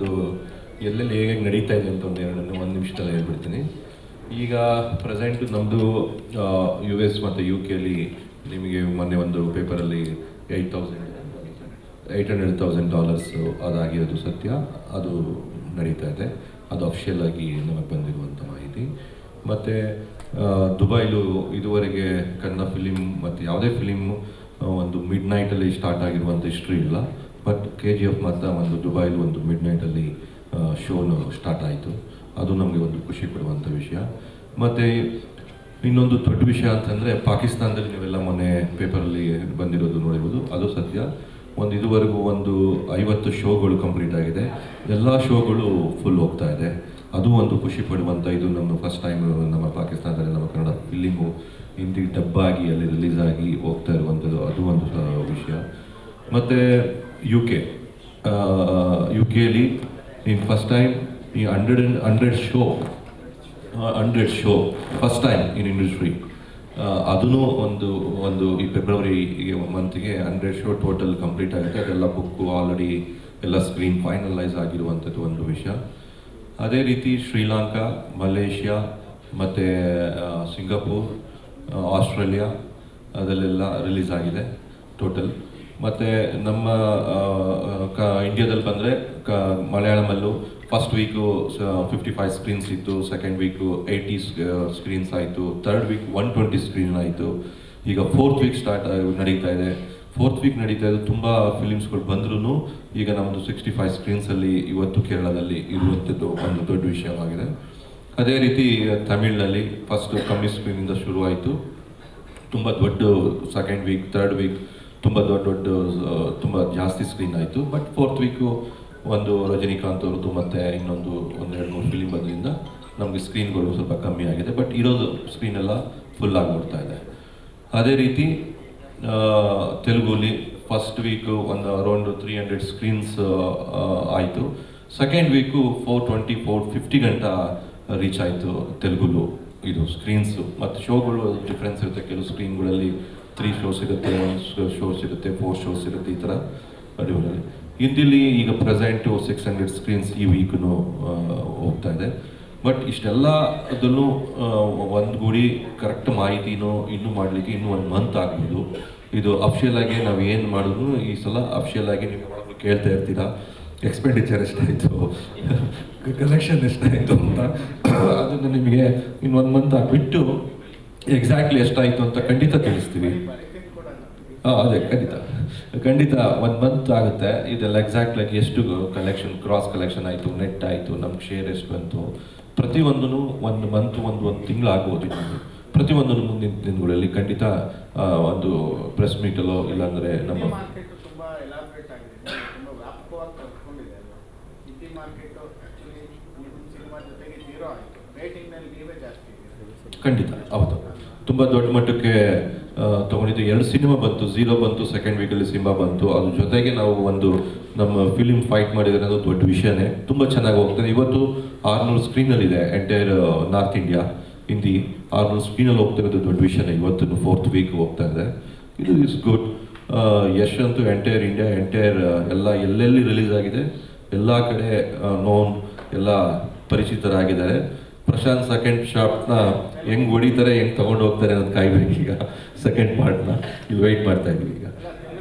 ಒಂದು ಎಲ್ಲೆಲ್ಲಿ ಹೇಗೆ ನಡೀತಾ ಇದೆ ಅಂತ ಒಂದು ಎರಡನ್ನು ಒಂದು ನಿಮಿಷದಲ್ಲಿ ಹೇಳ್ಬಿಡ್ತೀನಿ. ಈಗ ಪ್ರೆಸೆಂಟ್ ನಮ್ಮದು ಯು ಎಸ್ ಮತ್ತು ಯು ಕೆಲಿ ನಿಮಗೆ ಮೊನ್ನೆ ಒಂದು ಪೇಪರಲ್ಲಿ eight thousand eight hundred thousand dollars ಅದಾಗಿರೋದು ಸತ್ಯ. ಅದು ನಡೀತಾ ಇದೆ. ಅದು ಅಫಿಷಿಯಲ್ ಆಗಿ ನಮಗೆ ಬಂದಿರುವಂಥ ಮಾಹಿತಿ. ಮತ್ತು ದುಬೈಲು ಇದುವರೆಗೆ ಕನ್ನಡ ಫಿಲಿಮ್ ಮತ್ತು ಯಾವುದೇ ಫಿಲಿಮ್ ಒಂದು ಮಿಡ್ ನೈಟಲ್ಲಿ ಸ್ಟಾರ್ಟ್ ಆಗಿರುವಂಥ ಹಿಸ್ಟ್ರಿ ಇಲ್ಲ. ಬಟ್ ಕೆ ಜಿ ಎಫ್ ಮಾತ್ರ ಒಂದು ದುಬೈಲಿ ಒಂದು ಮಿಡ್ ನೈಟಲ್ಲಿ ಶೋನು ಸ್ಟಾರ್ಟ್ ಆಯಿತು. ಅದು ನಮಗೆ ಒಂದು ಖುಷಿ ಕೊಡುವಂಥ ವಿಷಯ. ಮತ್ತು ಇನ್ನೊಂದು ದೊಡ್ಡ ವಿಷಯ ಅಂತಂದರೆ ಪಾಕಿಸ್ತಾನದಲ್ಲಿ ನೀವೆಲ್ಲ ಮೊನ್ನೆ ಪೇಪರಲ್ಲಿ ಬಂದಿರೋದು ನೋಡಿರ್ಬೋದು. ಅದು ಸದ್ಯ ಒಂದು ಇದುವರೆಗೂ ಒಂದು ಐವತ್ತು ಶೋಗಳು ಕಂಪ್ಲೀಟ್ ಆಗಿದೆ. ಎಲ್ಲ ಶೋಗಳು ಫುಲ್ ಹೋಗ್ತಾ ಇದೆ. ಅದು ಒಂದು ಖುಷಿ ಪಡುವಂಥ ಇದು ನಮ್ಮ ಫಸ್ಟ್ ಟೈಮ್ ನಮ್ಮ ಪಾಕಿಸ್ತಾನದಲ್ಲಿ ನಮ್ಮ ಕನ್ನಡ ಫಿಲ್ಲಿಮು ಹಿಂದಿ ಡಬ್ಬಾಗಿ ಅಲ್ಲಿ ರಿಲೀಸ್ ಆಗಿ ಹೋಗ್ತಾ ಇರುವಂಥದ್ದು ಅದು ಒಂದು ವಿಷಯ. ಮತ್ತು ಯು ಕೆ ಯು ಕೆಲಿ ಇನ್ ಫಸ್ಟ್ ಟೈಮ್ ಈ hundred hundred show hundred show first time in industry ಅದೂ ಒಂದು ಒಂದು ಈ ಫೆಬ್ರವರಿ ಮಂತ್ಗೆ ಹಂಡ್ರೆಡ್ ಶೋ ಟೋಟಲ್ ಕಂಪ್ಲೀಟ್ ಆಗುತ್ತೆ. ಅದೆಲ್ಲ ಬುಕ್ಕು ಆಲ್ರೆಡಿ ಎಲ್ಲ ಸ್ಕ್ರೀನ್ ಫೈನಲೈಸ್ ಆಗಿರುವಂಥದ್ದು ಒಂದು ವಿಷಯ. ಅದೇ ರೀತಿ ಶ್ರೀಲಂಕಾ, ಮಲೇಷ್ಯಾ, ಮತ್ತು ಸಿಂಗಾಪುರ್ ಆಸ್ಟ್ರೇಲಿಯಾ, ಅದಲ್ಲೆಲ್ಲ ರಿಲೀಸ್ ಆಗಿದೆ ಟೋಟಲ್ ಮತ್ತು ನಮ್ಮ ಇಂಡಿಯಾದಲ್ಲಿ ಬಂದರೆ ಕ, ಮಲಯಾಳಮಲ್ಲೂ first week fifty five screens ಇತ್ತು ಸೆಕೆಂಡ್ ವೀಕು ಏಯ್ಟಿ ಸ್ಕ್ರೀನ್ಸ್ ಆಯಿತು third week one twenty screen ಆಯಿತು. ಈಗ ಫೋರ್ತ್ ವೀಕ್ ಸ್ಟಾರ್ಟ್ ನಡೀತಾ ಇದೆ. ಫೋರ್ತ್ ವೀಕ್ ನಡೀತಾ ಇದೆ, ತುಂಬ ಫಿಲಿಮ್ಸ್ಗಳು ಬಂದ್ರೂ ಈಗ ನಮ್ಮದು ಸಿಕ್ಸ್ಟಿ ಫೈವ್ ಸ್ಕ್ರೀನ್ಸಲ್ಲಿ ಇವತ್ತು ಕೇರಳದಲ್ಲಿ ಇರುವಂಥದ್ದು ಒಂದು ದೊಡ್ಡ ವಿಷಯವಾಗಿದೆ. ಅದೇ ರೀತಿ, ತಮಿಳಿನಲ್ಲಿ ಫಸ್ಟ್ ಕಮ್ಮಿ ಸ್ಕ್ರೀನಿಂದ ಶುರುವಾಯಿತು. ತುಂಬ ದೊಡ್ಡ ಸೆಕೆಂಡ್ ವೀಕ್ ಥರ್ಡ್ ವೀಕ್ ತುಂಬ ದೊಡ್ಡ ದೊಡ್ಡ ತುಂಬ ಜಾಸ್ತಿ ಸ್ಕ್ರೀನ್ ಆಯಿತು. ಬಟ್ ಫೋರ್ತ್ ವೀಕು ಒಂದು ರಜನಿಕಾಂತ್ ಅವ್ರದ್ದು ಮತ್ತು ಇನ್ನೊಂದು ಒಂದು ಎರಡು ಮೂರು ಫಿಲಿಮ್ ಬಂದ್ರಿಂದ ನಮಗೆ ಸ್ಕ್ರೀನ್ಗಳು ಸ್ವಲ್ಪ ಕಮ್ಮಿ ಆಗಿದೆ. ಬಟ್ ಇರೋದು ಸ್ಕ್ರೀನ್ ಎಲ್ಲ ಫುಲ್ ಆಗಿ ನೋಡ್ತಾ ಇದೆ. ಅದೇ ರೀತಿ ತೆಲುಗುಲಿ ಫಸ್ಟ್ ವೀಕು ಒಂದು ಅರೌಂಡ್ ತ್ರೀ ಹಂಡ್ರೆಡ್ ಸ್ಕ್ರೀನ್ಸ್ ಆಯಿತು. Second week four twenty four fifty ಗಂಟ ರೀಚ್ ಆಯಿತು ತೆಲುಗುಲು ಇದು ಸ್ಕ್ರೀನ್ಸು ಮತ್ತು ಶೋಗಳು ಡಿಫ್ರೆನ್ಸ್ ಇರುತ್ತೆ. ಕೆಲವು ಸ್ಕ್ರೀನ್ಗಳಲ್ಲಿ ತ್ರೀ ಶೋಸ್ ಇರುತ್ತೆ ಒನ್ ಶೋಸ್ ಸಿಗುತ್ತೆ ಫೋರ್ ಶೋಸ್ ಇರುತ್ತೆ ಈ ಥರ ಅಡಿಗಳಲ್ಲಿ ಹಿಂದಿಲಿ ಈಗ ಪ್ರೆಸೆಂಟು ಸಿಕ್ಸ್ ಹಂಡ್ರೆಡ್ ಸ್ಕ್ರೀನ್ಸ್ ಈ ವೀಕ್ನು ಹೋಗ್ತಾ ಇದೆ. ಬಟ್ ಇಷ್ಟೆಲ್ಲ ಅದನ್ನು ಒಂದುಗೂಡಿ ಕರೆಕ್ಟ್ ಮಾಹಿತಿನೂ ಇನ್ನೂ ಮಾಡಲಿಕ್ಕೆ ಇನ್ನೂ ಒಂದು ಮಂತ್ ಆಗ್ಬೋದು. ಇದು ಅಫಿಷಿಯಲ್ ಆಗಿ ನಾವು ಏನು ಮಾಡಿದ್ರು ಈ ಸಲ ಅಫಿಷಿಯಲ್ ಆಗಿ ನೀವು ಕೇಳ್ತಾ ಇರ್ತೀರಾ? ಎಕ್ಸ್ಪೆಂಡಿಚರ್ ಎಷ್ಟಾಯಿತು? ಕಲೆಕ್ಷನ್ ಎಷ್ಟಾಯಿತು ಅಂತ. ಅದನ್ನು ನಿಮಗೆ ಇನ್ನು ಒಂದು ಮಂತ್ ಆಗಿಬಿಟ್ಟು ಎಕ್ಸಾಕ್ಟ್ಲಿ ಎಷ್ಟಾಯಿತು ಅಂತ ಖಂಡಿತ ತಿಳಿಸ್ತೀವಿ. ಹಾಂ, ಅದೇ, ಖಂಡಿತ. ಖಂಡಿತ ಒಂದು ಮಂತ್ ಆಗುತ್ತೆ. ಇದೆಲ್ಲ ಎಕ್ಸಾಕ್ಟ್ಲಿ ಎಷ್ಟು ಕಲೆಕ್ಷನ್ ಕ್ರಾಸ್ ಕಲೆಕ್ಷನ್ ಆಯಿತು ನೆಟ್ ಆಯಿತು ನಮ್ಗೆ ಶೇರ್ ಎಷ್ಟು ಬಂತು. ಪ್ರತಿಯೊಂದೂ ಒಂದು ಮಂತ್ ಒಂದು ಒಂದು ತಿಂಗಳು ಆಗ್ಬೋದು ಪ್ರತಿಯೊಂದನ್ನು ಮುಂದಿನ ದಿನಗಳಲ್ಲಿ ಖಂಡಿತ ಒಂದು ಪ್ರೆಸ್ ಮೀಟಲ್ಲೋ ಇಲ್ಲಾಂದರೆ ನಮ್ಮ ಮಾರ್ಕೆಟ್ ತುಂಬಾ ಎಲಾಬ್ರೇಟ್ ಆಗಿದೆ ತುಂಬಾ ವ್ಯಾಪಕವಾಗಿ ಕಲ್ತ್ಕೊಂಡಿದೆ ಅದು ಹಿಂದಿ ಮಾರ್ಕೆಟ್ ಆಕ್ಚುಲಿ ಸಿನಿಮಾ ಜೊತೆಗೆ ಜೀರೋ ಆಯಿತು ರೇಟಿಂಗ್ನಲ್ಲಿ ನೀವೇ ಜಾಸ್ತಿ ಇದೆ ಖಂಡಿತ, ಹೌದು. ತುಂಬ ದೊಡ್ಡ ಮಟ್ಟಕ್ಕೆ ತಗೊಂಡಿದ್ದು. ಎರಡು ಸಿನಿಮಾ ಬಂತು ಝೀರೋ ಬಂತು ಸೆಕೆಂಡ್ ವೀಕಲ್ಲಿ ಸಿನಿಮಾ ಬಂತು. ಅದ್ರ ಜೊತೆಗೆ ನಾವು ಒಂದು ನಮ್ಮ ಫಿಲಿಮ್ ಫೈಟ್ ಮಾಡಿದರೆ ಅದು ದೊಡ್ಡ ವಿಷಯನೇ. ತುಂಬ ಚೆನ್ನಾಗಿ ಹೋಗ್ತದೆ. ಇವತ್ತು ಆರ್ನೂರು ಸ್ಕ್ರೀನಲ್ಲಿದೆ ಎಂಟೈರ್ ನಾರ್ತ್ ಇಂಡಿಯಾ ಹಿಂದಿ ಆರ್ನೂರು ಸ್ಕ್ರೀನಲ್ಲಿ ಹೋಗ್ತಿರೋದು ದೊಡ್ಡ ವಿಷಯನೇ. ಇವತ್ತು ಫೋರ್ತ್ ವೀಕ್ ಹೋಗ್ತಾ ಇದೆ. ಇದು ಇಸ್ ಗುಡ್ ಯಶ್ ಅಂತೂ ಎಂಟೈರ್ ಇಂಡಿಯಾ ಎಂಟೈರ್ ಎಲ್ಲ ಎಲ್ಲೆಲ್ಲಿ ರಿಲೀಸ್ ಆಗಿದೆ? ಎಲ್ಲ ಕಡೆ ನೋನ್ ಎಲ್ಲ ಪರಿಚಿತರಾಗಿದ್ದಾರೆ. ಪ್ರಶಾಂತ್ ಸೆಕೆಂಡ್ ಶಾಪ್ನ ಹೆಂಗ್ ಹೊಡಿತಾರೆ, ಹೆಂಗ್ ತಗೊಂಡು ಹೋಗ್ತಾರೆ ಅನ್ನೋದು ಕಾಯ್ಬೇಕು ಈಗ ಸೆಕೆಂಡ್ ಪಾರ್ಟ್ನ ಇಲ್ಲಿ ವೆಯ್ಟ್ ಮಾಡ್ತಾ ಇದ್ವಿ ಈಗ.